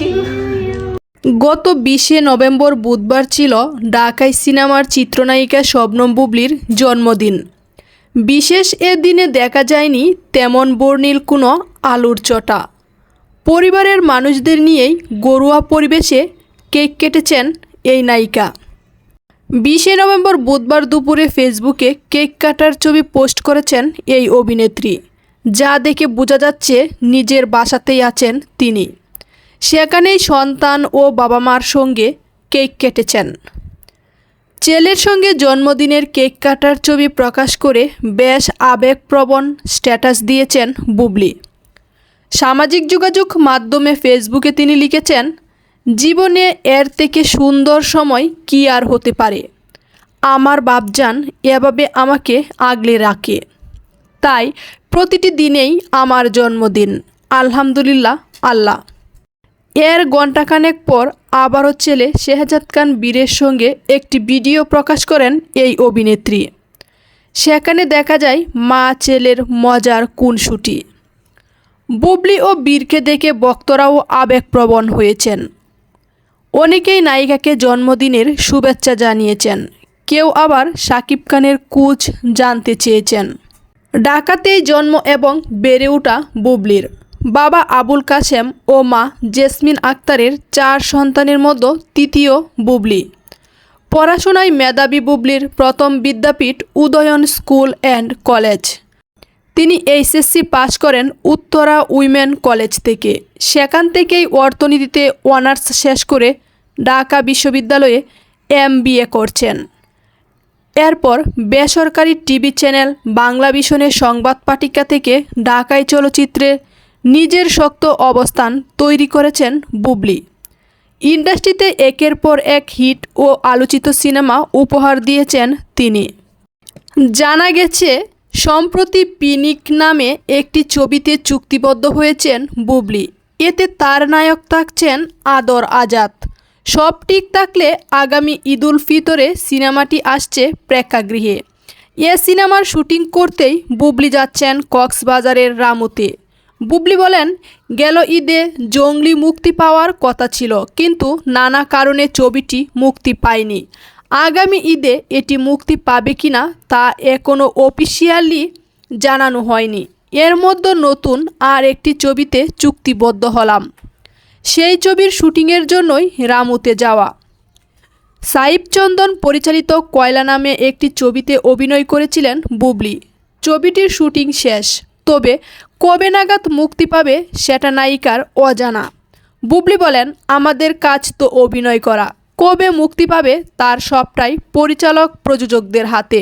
You. গত বিশে November বুধবার ছিল ঢাকাই সিনেমার চিত্রনায়িকা শবনম বুবলির জন্মদিন। বিশেষ এ দিনে দেখা যায়নি তেমন বর্ণিল কোনো আলুর চটা। পরিবারের মানুষদের নিয়েই গরুয়া পরিবেশে কেক কেটেছেন এই নায়িকা। বিশে নভেম্বর বুধবার দুপুরে ফেসবুকে কেক কাটার ছবি পোস্ট করেছেন এই অভিনেত্রী। যা দেখে বোঝা যাচ্ছে নিজের বাসাতেই আছেন তিনি। সেখানেই সন্তান ও বাবা মার সঙ্গে কেক কেটেছেন। ছেলের সঙ্গে জন্মদিনের কেক কাটার ছবি প্রকাশ করে বেশ আবেগপ্রবণ স্ট্যাটাস দিয়েছেন বুবলি। সামাজিক যোগাযোগ মাধ্যমে ফেসবুকে তিনি লিখেছেন, জীবনে এর থেকে সুন্দর সময় কি আর হতে পারে? আমার বাপজান এভাবে আমাকে আগলে রাখে। তাই প্রতিটি দিনেই আমার জন্মদিন। আলহামদুলিল্লাহ, আল্লাহ। এর ঘণ্টাখানেক পর আবারও ছেলে শেহজাদ খান বীরের সঙ্গে একটি ভিডিও প্রকাশ করেন এই অভিনেত্রী। সেখানে দেখা যায় মা ছেলের মজার কুনসুটি বুবলি ও বীরকে দেখে বক্তরাও আবেগপ্রবণ হয়েছেন। অনেকেই নায়িকাকে জন্মদিনের শুভেচ্ছা জানিয়েছেন। কেউ আবার সাকিব খানের কুচ জানতে চেয়েছেন। ঢাকাতেই জন্ম এবং বেড়ে ওঠা বুবলির। বাবা আবুল কাশেম ও মা জেসমিন আক্তারের চার সন্তানের মধ্যে তৃতীয় বুবলি। পড়াশোনায় মেধাবী বুবলির প্রথম বিদ্যাপীঠ উদয়ন স্কুল অ্যান্ড কলেজ। তিনি এইচএসসি পাশ করেন উত্তরা উইমেন কলেজ থেকে। সেখান থেকেই অর্থনীতিতে অনার্স শেষ করে ঢাকা বিশ্ববিদ্যালয়ে এম করছেন। এরপর বেসরকারি টিভি চ্যানেল বাংলা ভিশনের সংবাদ পাঠিকা থেকে ঢাকায় চলচ্চিত্রে নিজের শক্ত অবস্থান তৈরি করেছেন বুবলি। ইন্ডাস্ট্রিতে একের পর এক হিট ও আলোচিত সিনেমা উপহার দিয়েছেন তিনি। জানা গেছে, সম্প্রতি পিনিক নামে একটি ছবিতে চুক্তিবদ্ধ হয়েছেন বুবলি। এতে তার নায়ক থাকছেন আদর আজাদ। সব ঠিক থাকলে আগামী ঈদুল ফিতরে সিনেমাটি আসছে প্রেক্ষাগৃহে। এ সিনেমার শুটিং করতেই বুবলি যাচ্ছেন কক্সবাজারের রামুতে। বুবলি বলেন, গেল ঈদে জঙ্গলি মুক্তি পাওয়ার কথা ছিল, কিন্তু নানা কারণে ছবিটি মুক্তি পায়নি। আগামী ঈদে এটি মুক্তি পাবে কিনা তা এখনও অফিসিয়ালি জানানো হয়নি। এর মধ্যে নতুন আর একটি ছবিতে চুক্তিবদ্ধ হলাম। সেই ছবির শুটিংয়ের জন্যই রামুতে যাওয়া। সাইব চন্দন পরিচালিত কয়লা নামে একটি ছবিতে অভিনয় করেছিলেন বুবলি। ছবিটির শুটিং শেষ। তবে কবে নাগাদ মুক্তি পাবে সেটা নায়িকার অজানা। বুবলি বলেন, আমাদের কাজ তো অভিনয় করা। কবে মুক্তি পাবে তার সবটাই পরিচালক প্রযোজকদের হাতে।